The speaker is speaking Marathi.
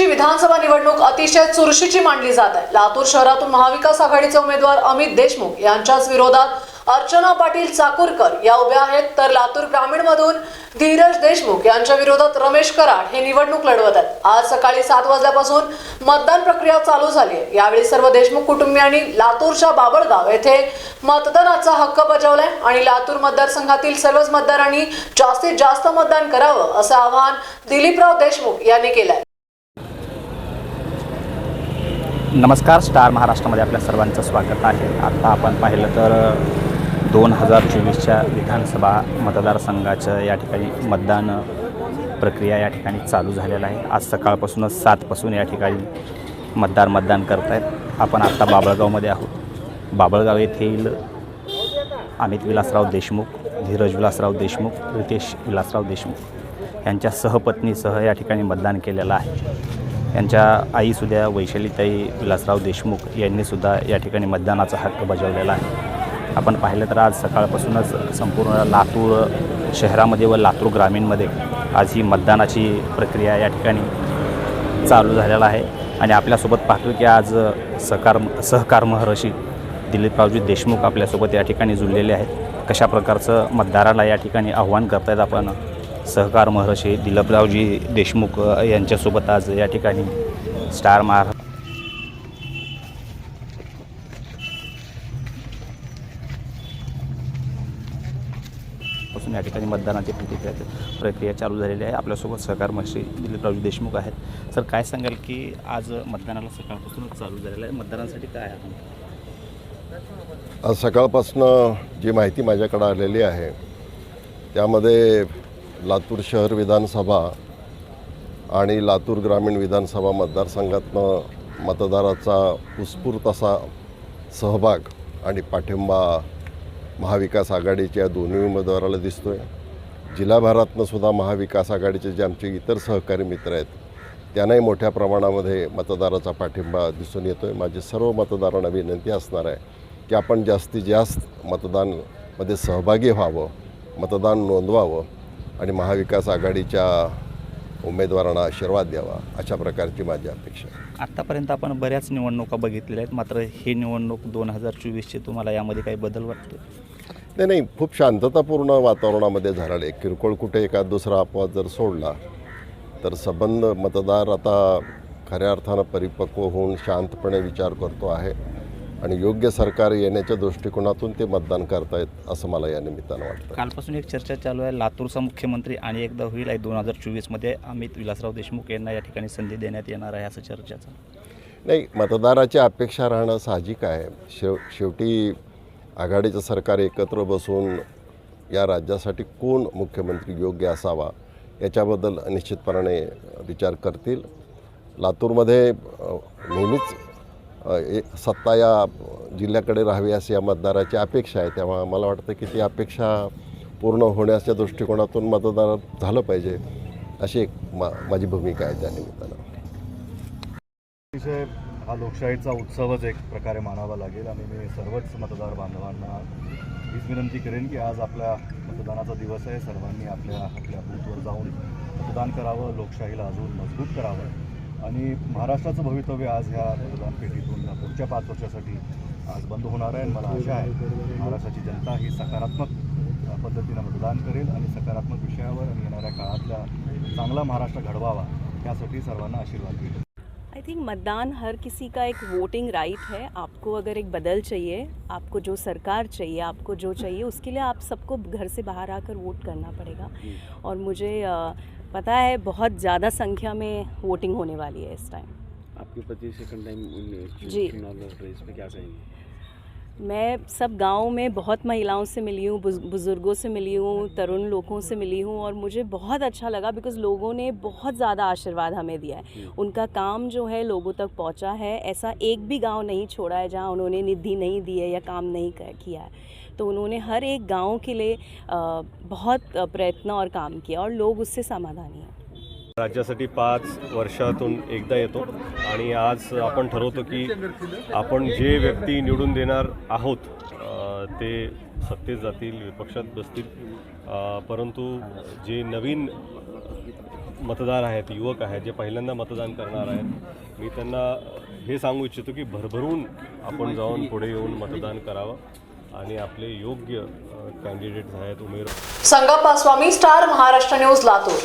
चुरशीची विधानसभा निवडणूक अतिशय चुरशीची मानली जात आहे. लातूर शहरातून महाविकास आघाडीचे उमेदवार अमित देशमुख यांच्याच विरोधात अर्चना पाटील चाकूरकर या उभ्या आहेत. तर लातूर ग्रामीण मधून धीरज देशमुख यांच्या विरोधात रमेश कराड हे निवडणूक लढवत आहेत. आज सकाळी सात वाजल्यापासून मतदान प्रक्रिया चालू झाली आहे. यावेळी सर्व देशमुख कुटुंबियांनी लातूरच्या बाबळगाव येथे मतदानाचा हक्क बजावलाय आणि लातूर मतदारसंघातील सर्वच मतदारांनी जास्तीत जास्त मतदान करावं असं आवाहन दिलीपराव देशमुख यांनी केलंय. नमस्कार स्टार महाराष्ट्रामध्ये आपल्या सर्वांचं स्वागत आहे. आत्ता आपण पाहिलं तर दोन हजार चोवीसच्या विधानसभा मतदारसंघाचं या ठिकाणी मतदान प्रक्रिया या ठिकाणी चालू झालेलं आहे. आज सकाळपासूनच सातपासून या ठिकाणी मतदार मतदान करत आहेत आपण आत्ता बाबळगावमध्ये आहोत. बाबळगाव येथील अमित विलासराव देशमुख धीरज विलासराव देशमुख रितेश विलासराव देशमुख यांच्या सहपत्नीसह या ठिकाणी मतदान केलेलं आहे. यांच्या आईसुद्धा वैशालीताई विलासराव देशमुख यांनीसुद्धा या ठिकाणी मतदानाचा हक्क बजावलेला आहे. आपण पाहिलं तर आज सकाळपासूनच संपूर्ण लातूर शहरामध्ये व लातूर ग्रामीणमध्ये आज ही मतदानाची प्रक्रिया या ठिकाणी चालू झालेला आहे. आणि आपल्यासोबत पाहतो की आज सहकार सहकार महर्षी दिलीपरावजी देशमुख आपल्यासोबत या ठिकाणी जुळलेले आहेत. कशा प्रकारचं मतदाराला या ठिकाणी आव्हान करतायत आपण सहकार महर्षी दिलपरावजी देशमुख यांच्यासोबत आज या ठिकाणी स्टार महाराष्ट्र या ठिकाणी मतदानाची प्रतिक्रिया प्रक्रिया चालू झालेली आहे. आपल्यासोबत सहकार महर्षी दिलीपरावजी देशमुख आहेत. सर काय सांगाल की आज मतदानाला सकाळपासूनच चालू झालेलं आहे. मतदानासाठी काय आहे आज सकाळपासनं जी माहिती माझ्याकडे आलेली आहे त्यामध्ये लातूर शहर विधानसभा आणि लातूर ग्रामीण विधानसभा मतदारसंघातनं मतदाराचा उत्स्फूर्त असा सहभाग आणि पाठिंबा महाविकास आघाडीच्या दोन्ही उमेदवाराला दिसतो आहे जिल्हाभरातनं सुद्धा महाविकास आघाडीचे जे आमचे इतर सहकारी मित्र आहेत त्यांनाही मोठ्या प्रमाणामध्ये मतदाराचा पाठिंबा दिसून येतो आहे माझी सर्व मतदारांना विनंती असणार आहे की आपण जास्तीत जास्त मतदानमध्ये सहभागी व्हावं मतदान नोंदवावं. आणि महाविकास आघाडीच्या उमेदवारांना आशीर्वाद द्यावा अशा प्रकारची माझी अपेक्षा आहे. आत्तापर्यंत आपण बऱ्याच निवडणुका बघितलेल्या आहेत मात्र ही निवडणूक दोन हजार चोवीसची तुम्हाला यामध्ये काही बदल वाटतो नाही नाही खूप शांततापूर्ण वातावरणामध्ये झालेलं आहे. किरकोळ कुठे एखाद दुसरा अपवाद जर सोडला तर संबंध मतदार आता खऱ्या अर्थानं परिपक्व होऊन शांतपणे विचार करतो आहे. आणि योग्य सरकार येण्याच्या दृष्टिकोनातून ते मतदान करतायत असं मला या निमित्तानं वाटतं. कालपासून एक चर्चा चालू आहे. लातूरचा मुख्यमंत्री आणि एकदा होईल आहे दोन हजार चोवीसमध्ये. अमित विलासराव देशमुख यांना या ठिकाणी संधी देण्यात येणार आहे असं चर्चेचं. नाही मतदाराची अपेक्षा राहणं साहजिक आहे. शेव शेवटी आघाडीचं सरकार एकत्र बसून या राज्यासाठी कोण मुख्यमंत्री योग्य असावा याच्याबद्दल निश्चितपणाने विचार करतील. लातूरमध्ये नेहमीच सत्ता या जिल्ह्याकडे राहावी अशी या मतदाराची अपेक्षा आहे. तेव्हा मला वाटतं की ती अपेक्षा पूर्ण होण्याच्या दृष्टिकोनातून मतदार झालं पाहिजे अशी एक मा माझी भूमिका आहे त्या निमित्तानं. अतिशय हा लोकशाहीचा उत्सवच एक प्रकारे मानावा लागेल आणि मी सर्वच मतदार बांधवांना हीच विनंती करेन की आज आपल्या मतदानाचा दिवस आहे. सर्वांनी आपल्या आपल्या बूथवर जाऊन मतदान करावं लोकशाहीला अजून मजबूत करावं. आणि महाराष्ट्राचं भवितव्य आज ह्या मतदान पेटीतून पुढच्या पाच वर्षासाठी आज बंद होणार आहे आणि मला आशा आहे महाराष्ट्राची जनता ही सकारात्मक पद्धतीनं मतदान करेल आणि सकारात्मक विषयावर आणि येणाऱ्या काळातल्या चांगला महाराष्ट्र घडवावा त्यासाठी सर्वांना आशीर्वाद देईल. आई थिंक मतदान हर किसी का एक वोटिंग राइट है। आपको अगर एक बदल चाहिए आपको जो सरकार चाहिए आपको जो चाहिए उसके लिए आप सबको घर से बाहर आकर वोट करना पड़ेगा। और मुझे पता है बहुत ज़्यादा संख्या में वोटिंग होने वाली है इस टाइम आपके पति सेकंड टाइम जी। चुनाव पे क्या कहेंगे मैं सब गाँव में बहुत महिलाओं से मिली हूँ बुज- बुज़ुर्गों से मिली हूँ तरुण लोगों से मिली हूँ और मुझे बहुत अच्छा लगा बिकॉज़ लोगों ने बहुत ज़्यादा आशीर्वाद हमें दिया है। उनका काम जो है लोगों तक पहुँचा है। ऐसा एक भी गाँव नहीं छोड़ा है जहाँ उन्होंने निधि नहीं दी है या काम नहीं किया है। तो उन्होंने हर एक गाँव के लिए बहुत प्रयत्न और काम किया और लोग उससे समाधानी हैं। राज्यासाठी पाच वर्षातून एकदा येतो आणि आज आपण ठरवतो की आपण जे व्यक्ती निवडून देणार आहोत ते सत्तेत जातील विपक्षात बसतील. परंतु जे नवीन मतदार आहेत युवक आहेत जे पहिल्यांदा मतदान करणार आहेत मी त्यांना हे सांगू इच्छितो की भरभरून आपण जाऊन पुढे येऊन मतदान करावं आणि आपले योग्य कॅन्डिडेट आहेत उमेदवार संगप्पा स्वामी स्टार महाराष्ट्र न्यूज लातूर.